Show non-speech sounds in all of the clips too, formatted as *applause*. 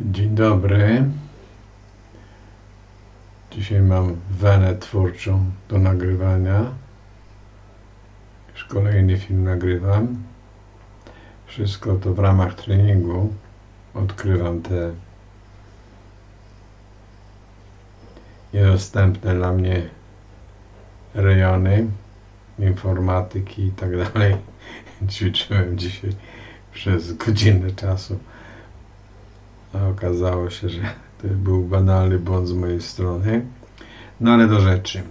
Dzień dobry. Dzisiaj mam wenę twórczą do nagrywania. Już kolejny film nagrywam. Wszystko to w ramach treningu. Odkrywam te niedostępne dla mnie rejony informatyki i tak dalej. *laughs* Ćwiczyłem dzisiaj przez godzinę czasu. A okazało się, że to był banalny błąd z mojej strony. No ale do rzeczy.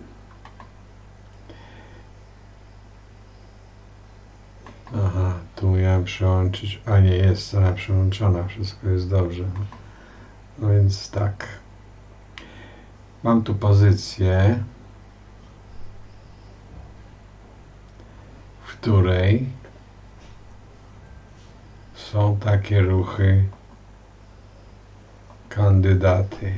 Aha, tu miałem przełączyć. A nie, jest strona przełączona, wszystko jest dobrze. No więc tak. Mam tu pozycję, w której są takie ruchy kandydaty.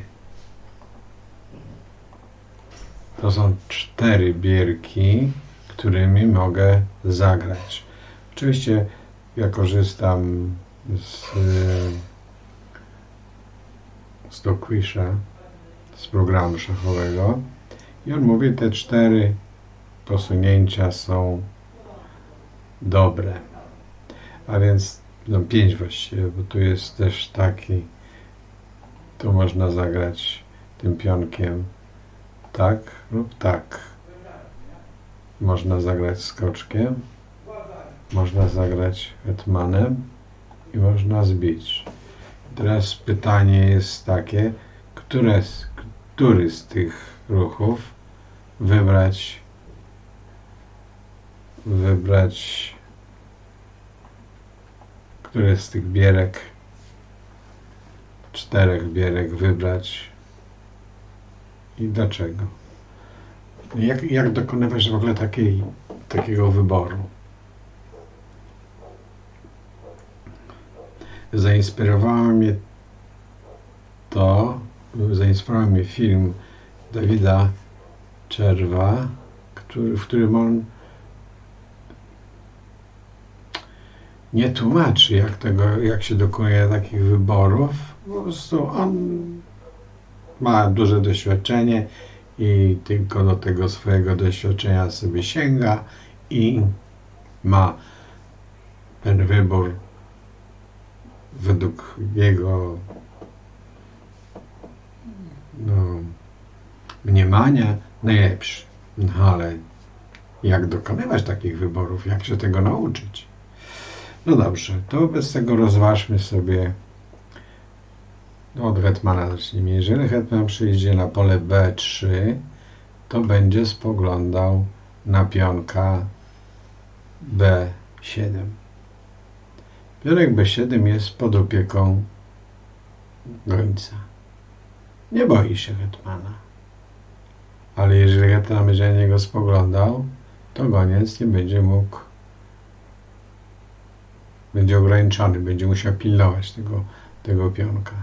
To są cztery bierki, którymi mogę zagrać. Oczywiście ja korzystam z, z Dokwisha, z programu szachowego i on mówi, te cztery posunięcia są dobre. A więc no pięć właściwie, bo tu jest też taki tu można zagrać tym pionkiem tak lub tak. Można zagrać skoczkiem, można zagrać hetmanem i można zbić. Teraz pytanie jest takie, które, który z tych ruchów wybrać wybrać które z tych bierek czterech bierek wybrać i dlaczego. Jak, jak dokonywać w ogóle takiej, takiego wyboru? Zainspirowało mnie to, zainspirował mnie film Dawida Czerwa, który, w którym on nie tłumaczy, jak, tego, jak się dokonuje takich wyborów. Po prostu on ma duże doświadczenie i tylko do tego swojego doświadczenia sobie sięga i ma ten wybór według jego no, mniemania najlepszy. No ale jak dokonywać takich wyborów, jak się tego nauczyć? No dobrze, to wobec tego rozważmy sobie od hetmana zacznijmy. Jeżeli hetman przyjdzie na pole B3, to będzie spoglądał na pionka B7. Pionek B7 jest pod opieką gońca. Nie boi się hetmana. Ale jeżeli hetman będzie na niego spoglądał, to goniec nie będzie mógł będzie ograniczony, będzie musiał pilnować tego, tego pionka.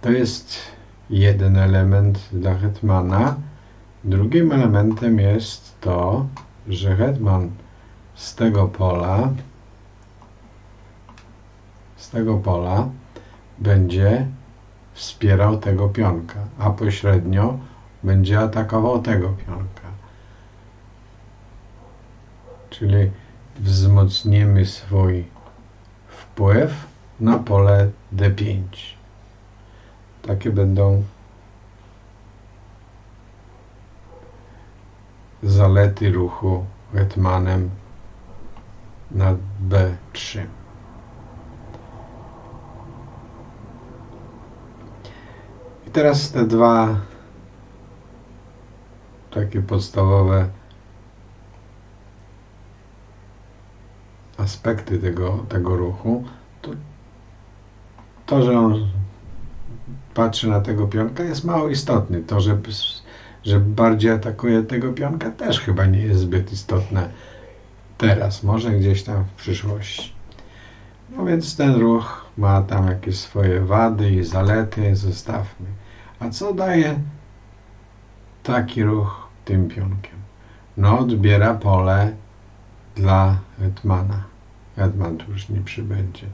To jest jeden element dla hetmana. Drugim elementem jest to, że hetman z tego pola z tego pola będzie wspierał tego pionka, a pośrednio będzie atakował tego pionka. Czyli wzmocnimy swój wpływ na pole D5. Takie będą zalety ruchu hetmanem na B3. I teraz te dwa takie podstawowe aspekty tego, tego ruchu, to, to, że on patrzy na tego pionka jest mało istotny. To, że, że bardziej atakuje tego pionka też chyba nie jest zbyt istotne teraz, może gdzieś tam w przyszłości. No więc ten ruch ma tam jakieś swoje wady i zalety, zostawmy. A co daje taki ruch tym pionkiem? No odbiera pole dla Hetmana. Hetman tu już nie przybędzie.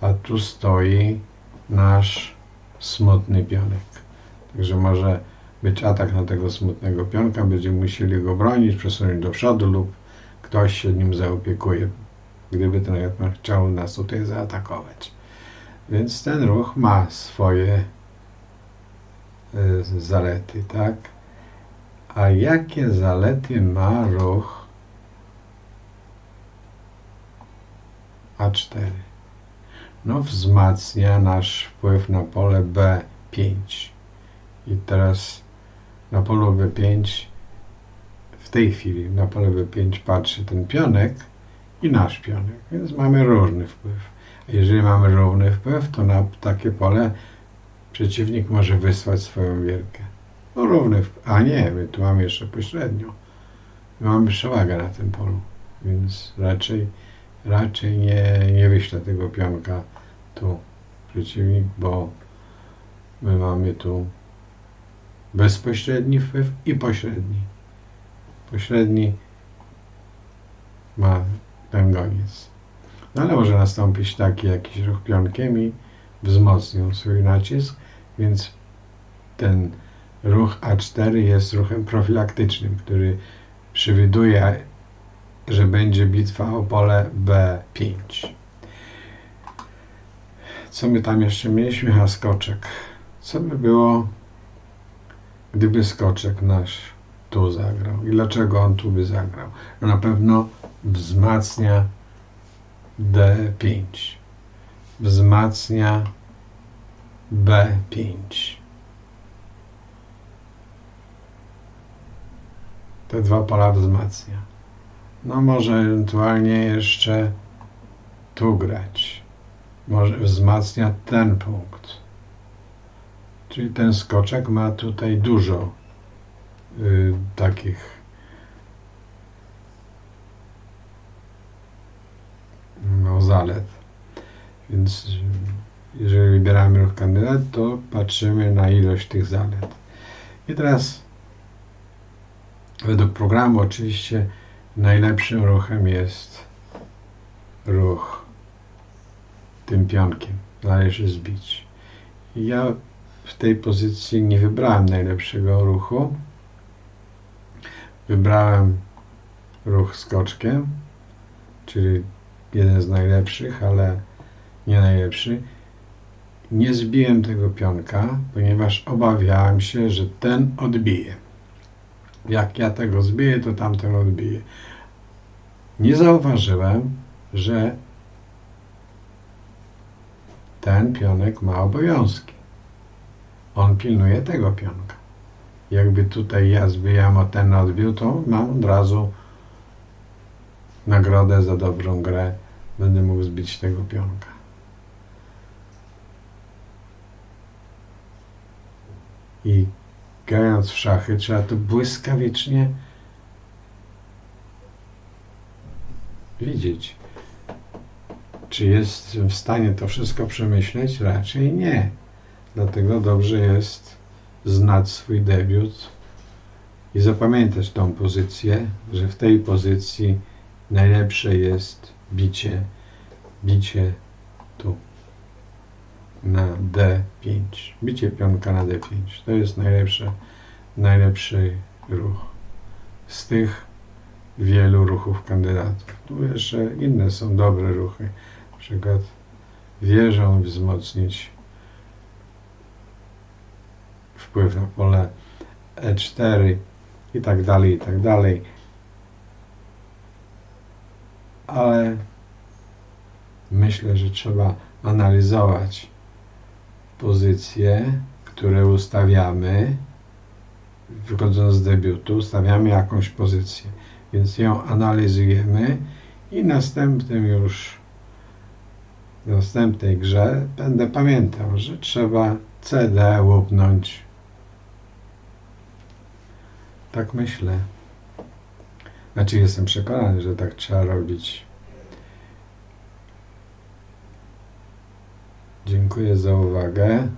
A tu stoi nasz smutny pionek. Także może być atak na tego smutnego pionka, będziemy musieli go bronić, przesunąć do przodu lub ktoś się nim zaopiekuje, gdyby ten pion chciał nas tutaj zaatakować. Więc ten ruch ma swoje y, zalety, tak? A jakie zalety ma ruch A4? No, wzmacnia nasz wpływ na pole B5. I teraz na polu B5 w tej chwili na pole B5 patrzy ten pionek i nasz pionek, więc mamy różny wpływ. A jeżeli mamy równy wpływ, to na takie pole przeciwnik może wysłać swoją wierkę. No równy wpływ. A nie, my tu mamy jeszcze pośrednio. My mamy przewagę na tym polu, więc raczej, raczej nie, nie wyślę tego pionka tu przeciwnik, bo my mamy tu bezpośredni wpływ i pośredni. Pośredni ma ten goniec. No ale może nastąpić taki jakiś ruch pionkiem i wzmocnią swój nacisk, więc ten ruch A4 jest ruchem profilaktycznym, który przewiduje, że będzie bitwa o pole B5. Co my tam jeszcze mieliśmy? Ha, skoczek. Co by było, gdyby skoczek nasz tu zagrał? I dlaczego on tu by zagrał? No na pewno wzmacnia D5. Wzmacnia B5. Te dwa pola wzmacnia. No może ewentualnie jeszcze tu grać. Może wzmacnia ten punkt. Czyli ten skoczek ma tutaj dużo y, takich no, zalet. Więc jeżeli wybieramy ruch kandydat, to patrzymy na ilość tych zalet. I teraz według programu oczywiście najlepszym ruchem jest ruch tym pionkiem. Należy zbić. Ja w tej pozycji nie wybrałem najlepszego ruchu. Wybrałem ruch skoczkiem, czyli jeden z najlepszych, ale nie najlepszy. Nie zbiłem tego pionka, ponieważ obawiałem się, że ten odbije. Jak ja tego zbiję, to tamten odbije. Nie zauważyłem, że ten pionek ma obowiązki. On pilnuje tego pionka. Jakby tutaj ja zbijam, a ten odbił, to mam od razu nagrodę za dobrą grę. Będę mógł zbić tego pionka. I grając w szachy trzeba to błyskawicznie widzieć. Czy jestem w stanie to wszystko przemyśleć? Raczej nie. Dlatego dobrze jest znać swój debiut i zapamiętać tą pozycję, że w tej pozycji najlepsze jest bicie, bicie tu na D5. Bicie pionka na D5. To jest najlepszy, najlepszy ruch. Z tych wielu ruchów kandydatów. Tu jeszcze inne są dobre ruchy. Na przykład wieżą wzmocnić wpływ na pole E4 i tak dalej, i tak dalej. Ale myślę, że trzeba analizować pozycje, które ustawiamy, wychodząc z debiutu, ustawiamy jakąś pozycję, więc ją analizujemy i następnym już w następnej grze będę pamiętał, że trzeba CD łupnąć. Tak myślę. Znaczy jestem przekonany, że tak trzeba robić. Dziękuję za uwagę.